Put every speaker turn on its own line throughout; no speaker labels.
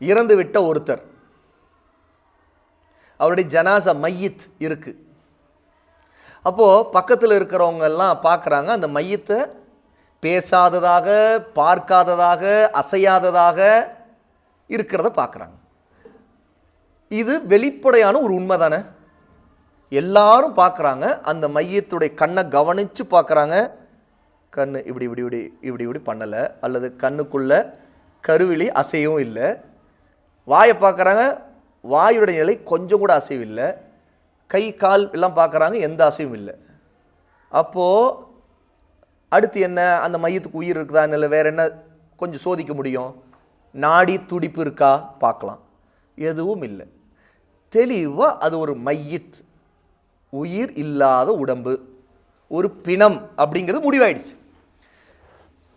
இறந்து விட்ட ஒருத்தர். அவருடைய ஜனாசா மையத் இருக்கு. அப்போது பக்கத்தில் இருக்கிறவங்க எல்லாம் பார்க்குறாங்க அந்த மையத்தை பேசாததாக பார்க்காததாக அசையாததாக இருக்கிறத பார்க்குறாங்க இது வெளிப்படையான ஒரு உண்மை தானே? எல்லாரும் பார்க்குறாங்க அந்த மையத்துடைய கண்ணை கவனித்து பார்க்குறாங்க கண் இப்படி இப்படி இப்படி இப்படி இப்படி பண்ணலை அல்லது கண்ணுக்குள்ள கருவிழி அசையும் இல்லை. வாயை பார்க்குறாங்க வாயுடைய நிலை கொஞ்சம் கூட அசைவு இல்லை கை கால் எல்லாம் பார்க்குறாங்க எந்த அசைவும் இல்லை. அப்போது அடுத்து என்ன? அந்த மையத்துக்கு உயிர் இருக்குதா? இல்லை வேறு என்ன கொஞ்சம் சோதிக்க முடியும்? நாடி துடிப்பு இருக்கா? பார்க்கலாம். எதுவும் இல்லை. தெளிவாக அது ஒரு மையத். உயிர் இல்லாத உடம்பு. ஒரு பிணம் அப்படிங்கிறது முடிவாயிடுச்சு.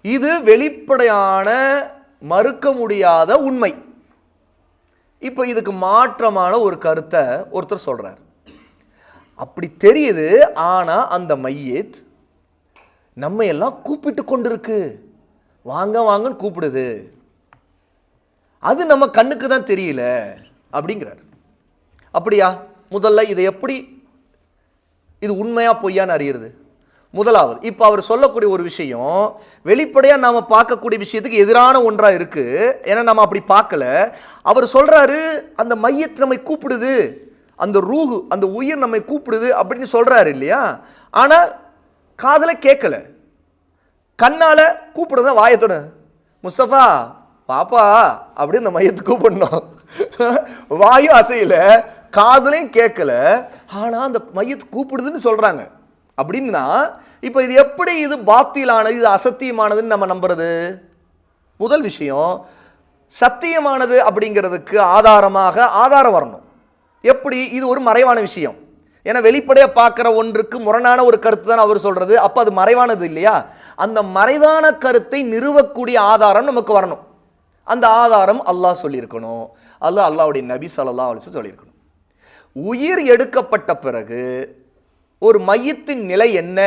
இது வெளிப்படையான மறுக்க முடியாத உண்மை. இப்போ இதுக்கு மாற்றமான ஒரு கருத்தை ஒருத்தர் சொல்கிறார் அப்படி தெரியுது ஆனால் அந்த மையத் நம்ம எல்லாம் கூப்பிட்டு கொண்டிருக்கு. வாங்க வாங்கன்னு கூப்பிடுது. அது நம்ம கண்ணுக்கு தான் தெரியல அப்படிங்கிறார். அப்படியா? முதல்ல இதை எப்படி இது உண்மையா பொய்யான்னு அறியிறது? முதலாவது இப்போ அவர் சொல்லக்கூடிய ஒரு விஷயம் வெளிப்படையாக நாம் பார்க்கக்கூடிய விஷயத்துக்கு எதிரான ஒன்றாக இருக்குது ஏன்னா நம்ம அப்படி பார்க்கல. அவர் சொல்கிறாரு அந்த மையத்தை நம்மை கூப்பிடுது. அந்த ரூஹு அந்த உயிர் நம்மை கூப்பிடுது அப்படின்னு சொல்கிறாரு இல்லையா? ஆனால் காதலை கேட்கல. கண்ணால் கூப்பிடுறத வாயத்தோட முஸ்தபா பாப்பா அப்படி அந்த மையத்தை கூப்பிடணும். வாயும் அசையல காதலையும் கேட்கல. ஆனால் அந்த மையத்தை கூப்பிடுதுன்னு சொல்கிறாங்க அப்படின்னா இப்போ இது எப்படி இது பாத்தியலானது இது அசத்தியமானதுன்னு நம்ம நம்புறது? முதல் விஷயம் சத்தியமானது அப்படிங்கிறதுக்கு ஆதாரமாக ஆதாரம் வரணும். எப்படி? இது ஒரு மறைவான விஷயம். ஏன்னா வெளிப்படையாக பார்க்குற ஒன்றுக்கு முரணான ஒரு கருத்து தான் அவர் சொல்கிறது அப்போ அது மறைவானது இல்லையா? அந்த மறைவான கருத்தை நிறுவக்கூடிய ஆதாரம் நமக்கு வரணும். அந்த ஆதாரம் அல்லாஹ் சொல்லியிருக்கணும். அல்ல அல்லாவுடைய நபி ஸல்லல்லாஹு அலைஹி சொல்லியிருக்கணும். உயிர் எடுக்கப்பட்ட பிறகு ஒரு மையத்தின் நிலை என்ன?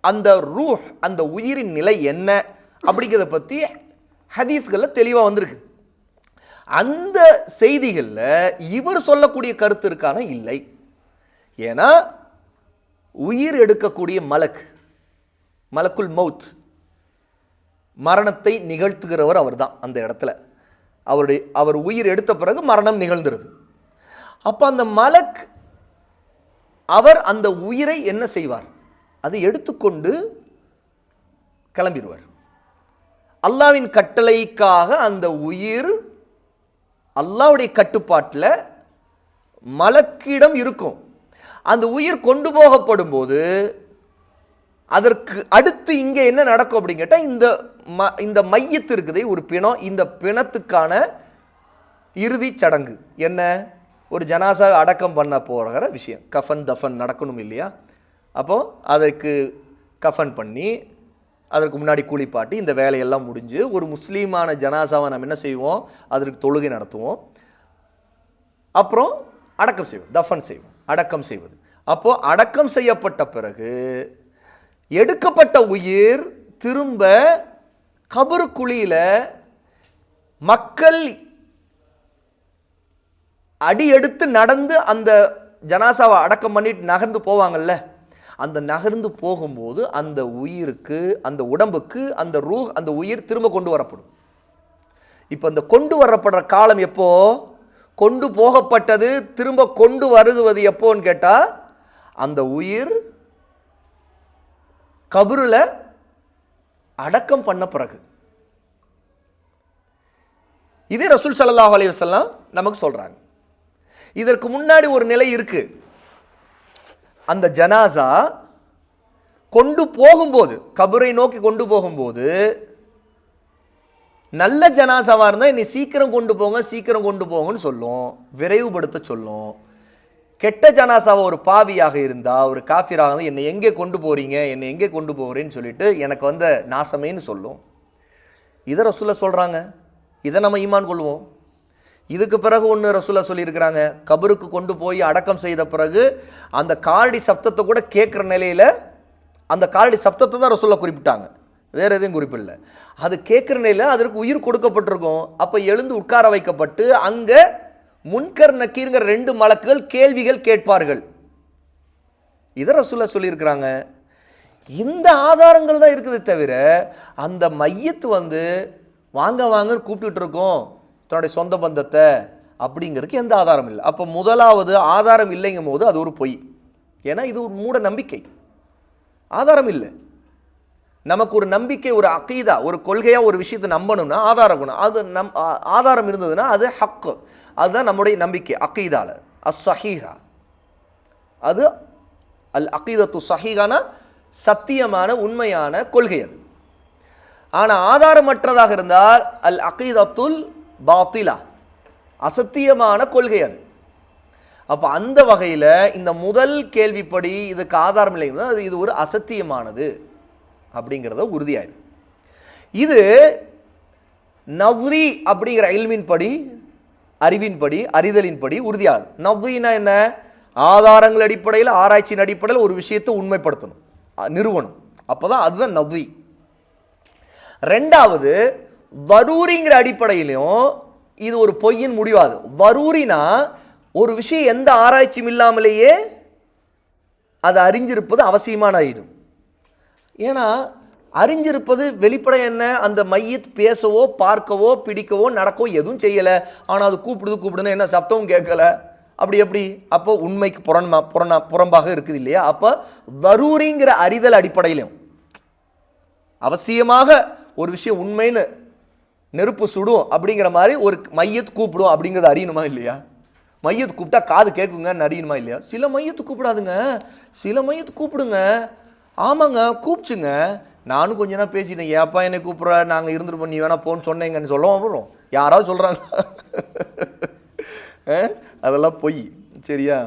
அந்த ரூஹ் அந்த உயிரின் நிலை என்ன? அப்படிங்கிறத பற்றி ஹதீஸ்களில் தெளிவாக வந்திருக்கு. அந்த செய்திகளில் இவர் சொல்லக்கூடிய கருத்து இருக்கான? இல்லை. ஏன்னா உயிர் எடுக்கக்கூடிய மலக் மலக்குல் மவுத் மரணத்தை நிகழ்த்துகிறவர் அவர்தான் அந்த இடத்துல. அவருடைய அவர் உயிர் எடுத்த பிறகு மரணம் நிகழ்ந்துருது. அப்போ அந்த மலக் அவர் அந்த உயிரை என்ன செய்வார்? அதை எடுத்துக்கொண்டு கிளம்பிடுவார். அல்லாவின் கட்டளைக்காக அந்த உயிர் அல்லாவுடைய கட்டுப்பாட்டில் மலக்கிடம் இருக்கும். அந்த உயிர் கொண்டு போகப்படும் போது அதற்கு அடுத்து இங்கே என்ன நடக்கும் அப்படின்னு கேட்டால் இந்த ம இந்த மையத்து இருக்குதே ஒரு பிணம் இந்த பிணத்துக்கான இறுதி சடங்கு. என்ன? ஒரு ஜனாசா அடக்கம் பண்ண போகிற விஷயம். கஃபன் தஃபன் நடக்கணும் இல்லையா? அப்போது அதற்கு கஃபன் பண்ணி அதற்கு முன்னாடி கூலிப்பாட்டி இந்த வேலையெல்லாம் முடிஞ்சு ஒரு முஸ்லீமான ஜனாசாவை நம்ம என்ன செய்வோம்? அதற்கு தொழுகை நடத்துவோம். அப்புறம் அடக்கம் செய்வோம் தஃபன் செய்வோம் அடக்கம் செய்வது. அப்போது அடக்கம் செய்யப்பட்ட பிறகு எடுக்கப்பட்ட உயிர் திரும்ப கபருக்குழியில மக்கள் அடி எடுத்து நடந்து அந்த ஜனாசாவை அடக்கம் பண்ணிட்டு நகர்ந்து போவாங்கல்ல? அந்த நகர்ந்து போகும்போது அந்த உயிருக்கு அந்த உடம்புக்கு அந்த ரூ அந்த உயிர் திரும்ப கொண்டு வரப்படும். இப்போ அந்த கொண்டு வரப்படுற காலம் எப்போ? கொண்டு போகப்பட்டது திரும்ப கொண்டு வருகுவது எப்போன்னு கேட்டால் அந்த உயிர் கபருல அடக்கம் பண்ண பிறகு. இதே ரசூல் சல்லாஹ் அலி வசல்லாம் நமக்கு சொல்கிறாங்க இதற்கு முன்னாடி ஒரு நிலை இருக்கு. அந்த ஜனாசா கொண்டு போகும்போது கபரை நோக்கி கொண்டு போகும்போது நல்ல ஜனாசாவாக இருந்தால் என்னை சீக்கிரம் கொண்டு போங்க சீக்கிரம் கொண்டு போங்கன்னு சொல்லும் விரைவுபடுத்த சொல்லும். கெட்ட ஜனாசாவை ஒரு பாவியாக இருந்தால் ஒரு காஃபிராக இருந்தால் என்னை எங்கே கொண்டு போகிறீங்க என்னை எங்கே கொண்டு போகிறேன்னு சொல்லிட்டு எனக்கு வந்த நாசமேன்னு சொல்லும். இதை சொல்ல சொல்கிறாங்க இதை நம்ம ஈமான் கொள்வோம். இதுக்கு பிறகு ஒன்று ரசூலா சொல்லியிருக்கிறாங்க. கபருக்கு கொண்டு போய் அடக்கம் செய்த பிறகு அந்த காலடி சப்தத்தை கூட கேட்குற நிலையில் அந்த காலடி சப்தத்தை தான் ரசூலா குறிப்பிட்டாங்க. வேறு எதுவும் குறிப்பிடல. அது கேட்குற நிலையில் அதற்கு உயிர் கொடுக்கப்பட்டிருக்கும். அப்போ எழுந்து உட்கார வைக்கப்பட்டு அங்கே முன்கர் நக்கீருங்கிற ரெண்டு மலக்குகள் கேள்விகள் கேட்பார்கள். இதை ரசூலா சொல்லியிருக்கிறாங்க. இந்த ஆதாரங்கள் தான் இருக்குது தவிர அந்த மையத்து வந்து வாங்க வாங்கன்னு கூப்பிட்டுட்டு இருக்கோம். தன்னுடைய சொந்த பந்தத்தை அப்படிங்கிறதுக்கு எந்த ஆதாரம் இல்லை. அப்போ முதலாவது ஆதாரம் இல்லைங்கும் போது அது ஒரு பொய். ஏன்னா இது ஒரு மூட நம்பிக்கை. ஆதாரம் இல்லை. நமக்கு ஒரு நம்பிக்கை ஒரு அக்கீதா ஒரு கொள்கையாக ஒரு விஷயத்தை நம்பணும்னா ஆதாரம் இருக்கணும் அது நம் ஆதாரம் இருந்ததுன்னா அது ஹக்கு. அதுதான் நம்முடைய நம்பிக்கை அக்கீதால அஸ் சஹீஹா அது அல் அக்கீதத்து சஹீகானா சத்தியமான உண்மையான கொள்கை அது. ஆனால் ஆதாரமற்றதாக இருந்தால் அல் அகீதத்துல் பாத்திலா அசத்தியமான கொள்கை அது. அப்போ அந்த வகையில் இந்த முதல் கேள்விப்படி இதுக்கு ஆதாரம் இல்லைங்க அது இது ஒரு அசத்தியமானது அப்படிங்கிறத உறுதியாயிடும் இது நவ்ரி அப்படிங்கிற இல்மின் படி அறிவின்படி அறிதலின்படி உறுதியாகும். நவ்ரினா என்ன? ஆதாரங்கள் அடிப்படையில் ஆராய்ச்சியின் அடிப்படையில் ஒரு விஷயத்தை உண்மைப்படுத்தணும் நிறுவனம் அப்போ தான் அதுதான் நவ்ரி. ரெண்டாவது வரூரிங்கிற அடிப்படையிலையும் இது ஒரு பொய்யின் முடிவாது வரூரினா ஒரு விஷயம் எந்த ஆராய்ச்சியும் இல்லாமலேயே அது அறிஞ்சிருப்பது அவசியமான ஆயிடும் ஏன்னா அறிஞ்சிருப்பது வெளிப்படை என்ன? அந்த மையத் பேசவோ பார்க்கவோ பிடிக்கவோ நடக்கவோ எதுவும் செய்யலை. ஆனால் அது கூப்பிடுது கூப்பிடுன்னு என்ன சப்தமும் கேட்கல. அப்படி எப்படி? அப்போ உண்மைக்கு புறன்மா புறனா புறம்பாக இருக்குது இல்லையா? அப்போ வரூரிங்கிற அறிதல் அடிப்படையிலும். அவசியமாக ஒரு விஷயம் உண்மைன்னு நெருப்பு சுடும் அப்படிங்கிற மாதிரி ஒரு மையத்து கூப்பிடும் அப்படிங்கிறத அறியணுமா இல்லையா? மையத்து கூப்பிட்டா காது கேட்குங்கன்னு அறியணுமா இல்லையா? சில மையத்து கூப்பிடாதுங்க. சில மையத்து கூப்பிடுங்க. ஆமாங்க கூப்பிச்சுங்க. நானும் கொஞ்ச நேரம் பேசிட்டேன். ஏப்பா என்னை கூப்பிட்ற? நாங்கள் இருந்துருப்போம். நீ வேணா போன்னு சொன்னேங்கன்னு சொல்லவும் வரும் யாராவது சொல்கிறாங்க அதெல்லாம் பொய். சரியா?